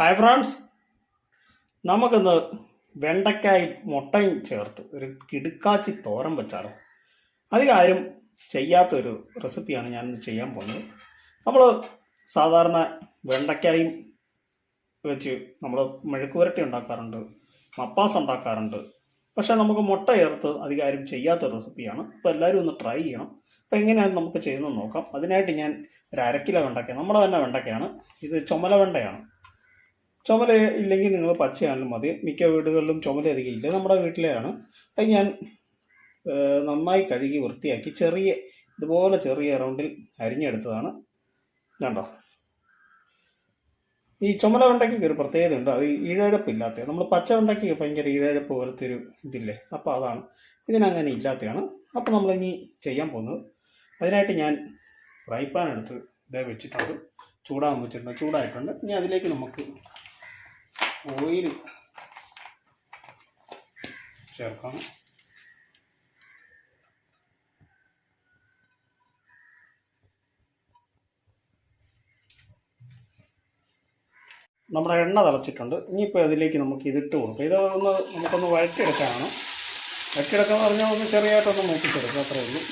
Hi friends നമുക്കിന്ന് വെണ്ടയ്ക്കായും മുട്ടയും ചേർത്ത് ഒരു കിടുക്കാച്ചി തോരൻ വെച്ചാലോ. അധികം ആരും ചെയ്യാത്തൊരു റെസിപ്പിയാണ് ഞാൻ ഇന്ന് ചെയ്യാൻ പോകുന്നത്. നമ്മൾ സാധാരണ വെണ്ടയ്ക്കായും വെച്ച് നമ്മൾ മെഴുക്കുവരട്ടി ഉണ്ടാക്കാറുണ്ട് മപ്പാസ് ഉണ്ടാക്കാറുണ്ട്. പക്ഷേ നമുക്ക് മുട്ട ചേർത്ത് അധികം ആരും ചെയ്യാത്ത റെസിപ്പിയാണ് അപ്പോൾ എല്ലാവരും ഒന്ന് ട്രൈ ചെയ്യണം. അപ്പോൾ എങ്ങനെയാണ് നമുക്ക് ചെയ്യുന്നത് നോക്കാം. അതിനായിട്ട് ഞാൻ ഒരു അര കിലോ വെണ്ടയ്ക്ക നമ്മുടെ തന്നെ വെണ്ടയ്ക്കയാണ്. ഇത് ചുമല വെണ്ടയാണ് ചുമല ഇല്ലെങ്കിൽ നിങ്ങൾ പച്ചയാണെങ്കിലും മതി. മിക്ക വീടുകളിലും ചുമല അധികം ഇല്ല. നമ്മുടെ വീട്ടിലെയാണ്. അത് ഞാൻ നന്നായി കഴുകി വൃത്തിയാക്കി ചെറിയ ഇതുപോലെ ചെറിയ റൗണ്ടിൽ അരിഞ്ഞെടുത്തതാണ്. കണ്ടോ? ഈ ചുമല വെണ്ടയ്ക്ക് ഒരു പ്രത്യേകതയുണ്ട് അത് ഈഴഴപ്പില്ലാത്ത നമ്മൾ പച്ച വെണ്ടയ്ക്ക് ഭയങ്കര ഈഴഴപ്പ് പോലത്തെ ഒരു ഇതില്ലേ? അപ്പോൾ അതാണ്. ഇതിനങ്ങനെ ഇല്ലാത്തതാണ് അപ്പോൾ നമ്മളിനി ചെയ്യാൻ പോകുന്നത്. അതിനായിട്ട് ഞാൻ ഫ്രൈ പാൻ എടുത്ത് ഇതേ വെച്ചിട്ടുണ്ട്. ചൂടാകാൻ വെച്ചിട്ടുണ്ട്. ചൂടായിട്ടുണ്ട്. ഇനി അതിലേക്ക് നമുക്ക് ഓയിൽ ചേർക്കണം. നമ്മുടെ എണ്ണ തിളച്ചിട്ടുണ്ട്. ഇനിയിപ്പോൾ അതിലേക്ക് നമുക്ക് ഇതിട്ട് കൊടുക്കാം. ഇത് ഒന്ന് നമുക്കൊന്ന് വഴറ്റിയെടുക്കാനാണ്. വഴറ്റിയെടുക്കാന്ന് പറഞ്ഞാൽ ഒന്ന് ചെറിയതായിട്ടൊന്ന് നോക്കിച്ചെടുക്കാം അത്രേ ഉള്ളൂ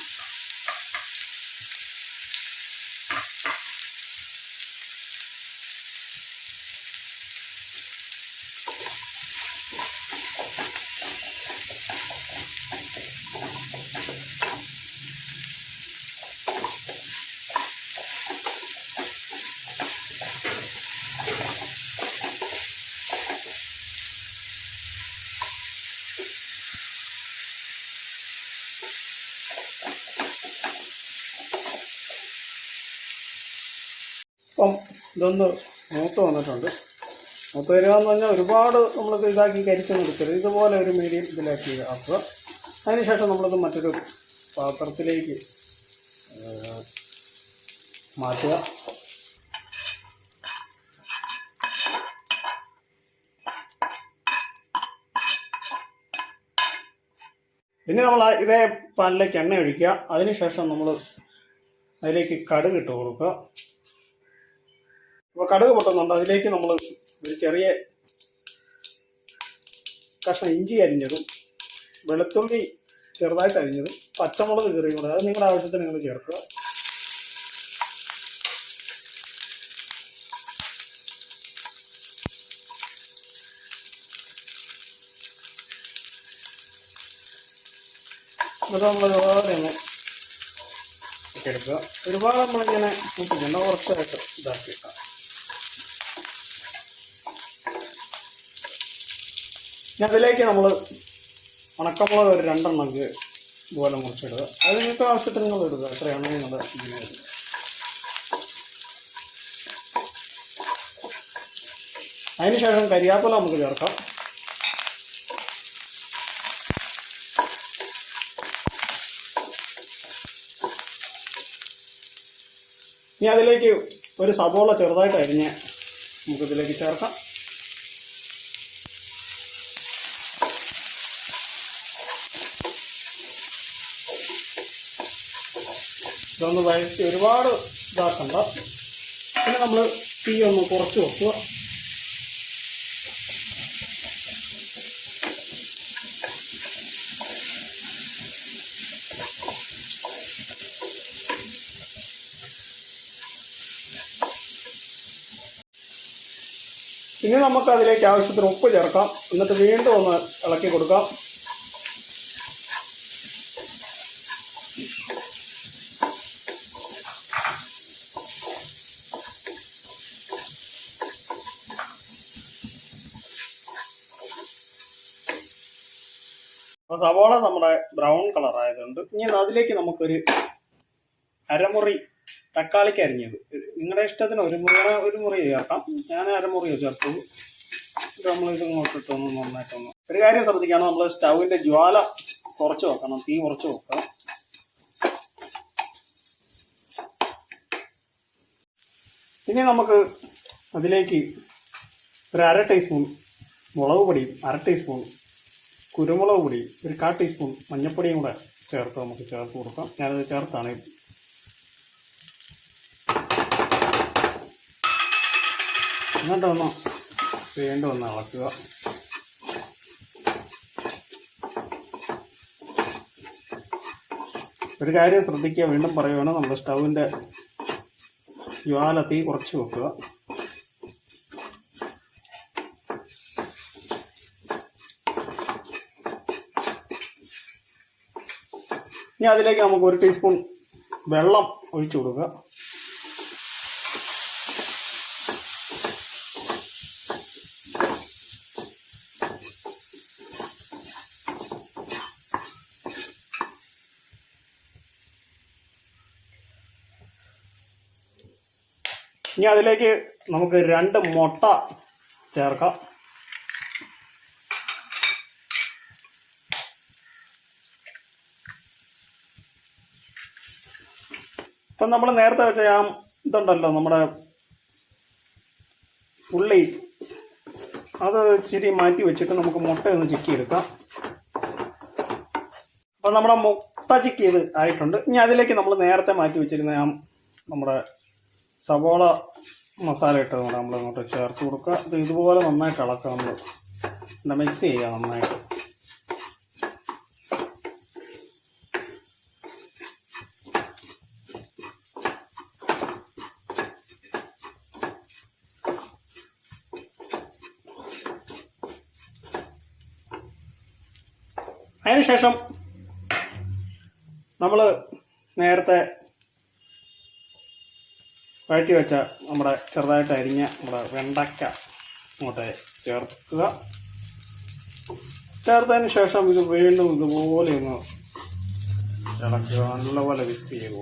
ഇപ്പം ഇതൊന്ന് മൂത്ത് വന്നിട്ടുണ്ട്. മൂത്ത് വരിക എന്ന് പറഞ്ഞാൽ ഒരുപാട് നമ്മളിത് ഇതാക്കി കരിച്ചൊന്നും എടുക്കരുത് ഇതുപോലെ ഒരു മീഡിയം ഇതിലാക്കി ആക്കുക. അതിനുശേഷം നമ്മളിത് മറ്റൊരു പാത്രത്തിലേക്ക് മാറ്റുക. പിന്നെ നമ്മൾ ഇതേ പാനിലേക്ക് എണ്ണ ഒഴിക്കുക. അതിനുശേഷം നമ്മൾ അതിലേക്ക് കടുക് ഇട്ട് കൊടുക്കുക. അപ്പോൾ കടുക് പൊട്ടുന്നുണ്ട്. അതിലേക്ക് നമ്മൾ ഒരു ചെറിയ കഷ്ണം ഇഞ്ചി അരിഞ്ഞതും വെളുത്തുള്ളി ചെറുതായിട്ട് അരിഞ്ഞതും പച്ചമുളക് ചെറിയ കൂടെ. അത് നിങ്ങളുടെ ആവശ്യത്തിന് നിങ്ങൾ ചേർക്കുക. എന്നിട്ട് നമ്മൾ ഒരുപാട് ഒന്ന് എടുക്കുക. ഒരുപാട് നമ്മളിങ്ങനെ കൂട്ടിക്കണ്ട കുറച്ചായിട്ട് ഇതാക്കി വെക്കാം ഇനി അതിലേക്ക് നമ്മൾ ഉണക്കമുളക് ഒരു രണ്ടെണ്ണം ഇതുപോലെ മുറിച്ചിടുക. അത് നിങ്ങൾക്ക് ആവശ്യത്തിന് നിങ്ങൾ ഇടുക. എത്രയാണോ നിങ്ങൾ ഇങ്ങനെ. ഇടുക അതിനുശേഷം കരിയാപ്പില നമുക്ക് ചേർക്കാം. ഇനി അതിലേക്ക് ഒരു സബോള ചെറുതായിട്ട് അരിഞ്ഞ് നമുക്കിതിലേക്ക് ചേർക്കാം. ഇതൊന്ന് വഴറ്റി ഒരുപാട് ഇതാക്കണ്ട. പിന്നെ നമ്മൾ തീ ഒന്ന് കുറച്ച് വെക്കുക. പിന്നെ നമുക്ക് അതിലേക്ക് ആവശ്യത്തിന് ഉപ്പ് ചേർക്കാം. എന്നിട്ട് വീണ്ടും ഒന്ന് ഇളക്കി കൊടുക്കാം. അപ്പോൾ സവാള നമ്മുടെ ബ്രൗൺ കളർ ആയതുകൊണ്ട് ഇനി അതിലേക്ക് നമുക്കൊരു അരമുറി തക്കാളിക്ക് അരിഞ്ഞത്. നിങ്ങളുടെ ഇഷ്ടത്തിന് ഒരു മുറി ഒരു മുറി ചേർക്കാം. ഞാൻ അരമുറി ചേർത്തു നമ്മൾ ഇത് ഇങ്ങോട്ടിട്ടൊന്ന് നന്നായിട്ടൊന്ന് ഒരു കാര്യം ശ്രദ്ധിക്കണം. നമ്മൾ സ്റ്റൗവിന്റെ ജ്വാല കുറച്ച് വെക്കണം തീ കുറച്ച് വെക്കണം. ഇനി നമുക്ക് അതിലേക്ക് ഒരു അര ടീസ്പൂൺ മുളക് പൊടിയും അര ടീസ്പൂൺ കുരുമുളക് പൊടി ഒരു കാ ടീസ്പൂൺ മഞ്ഞൾപ്പൊടിയും കൂടെ ചേർത്ത് നമുക്ക് ചേർത്ത് കൊടുക്കാം. ഞാനത് ചേർത്താണ്. എന്നിട്ട് ഒന്ന് വീണ്ടും ഒന്ന് ഇളക്കുക. ഒരു കാര്യം ശ്രദ്ധിക്കുക വീണ്ടും പറയുകയാണ് നമ്മുടെ സ്റ്റൗവിന്റെ ജ്വാല തീ കുറച്ച് വെക്കുക. ഇനി അതിലേക്ക് നമുക്ക് ഒരു ടീസ്പൂൺ വെള്ളം ഒഴിച്ചു കൊടുക്കുക. ഇനി അതിലേക്ക് നമുക്ക് രണ്ട് മുട്ട ചേർക്കാം. ഇപ്പം നമ്മൾ നേരത്തെ വെച്ച ആ ഇതുണ്ടല്ലോ നമ്മുടെ ഉള്ളി അത് ഇച്ചിരി മാറ്റി വെച്ചിട്ട് നമുക്ക് മുട്ട ഒന്ന് ചിക്കി എടുക്കാം അപ്പം നമ്മുടെ മുട്ട ചിക്കിയത് ആയിട്ടുണ്ട്. ഇനി അതിലേക്ക് നമ്മൾ നേരത്തെ മാറ്റി വെച്ചിരുന്ന ആ നമ്മുടെ സവോള മസാല ഇട്ടത് നമ്മൾ അങ്ങോട്ട് ചേർത്ത് കൊടുക്കുക. ഇത് ഇതുപോലെ നന്നായിട്ട് ഇളക്കുക നമ്മൾ മിക്സ് ചെയ്യുക നന്നായിട്ട്. അതിനുശേഷം നമ്മൾ നേരത്തെ വഴറ്റി വെച്ച നമ്മുടെ ചെറുതായിട്ട് അരിഞ്ഞ നമ്മുടെ വെണ്ടക്ക അങ്ങോട്ട് ചേർക്കുക. ചേർത്തതിന് ശേഷം ഇത് വീണ്ടും ഇതുപോലെ ഒന്ന് ഇളക്കുക നല്ലപോലെ മിക്സ് ചെയ്ത്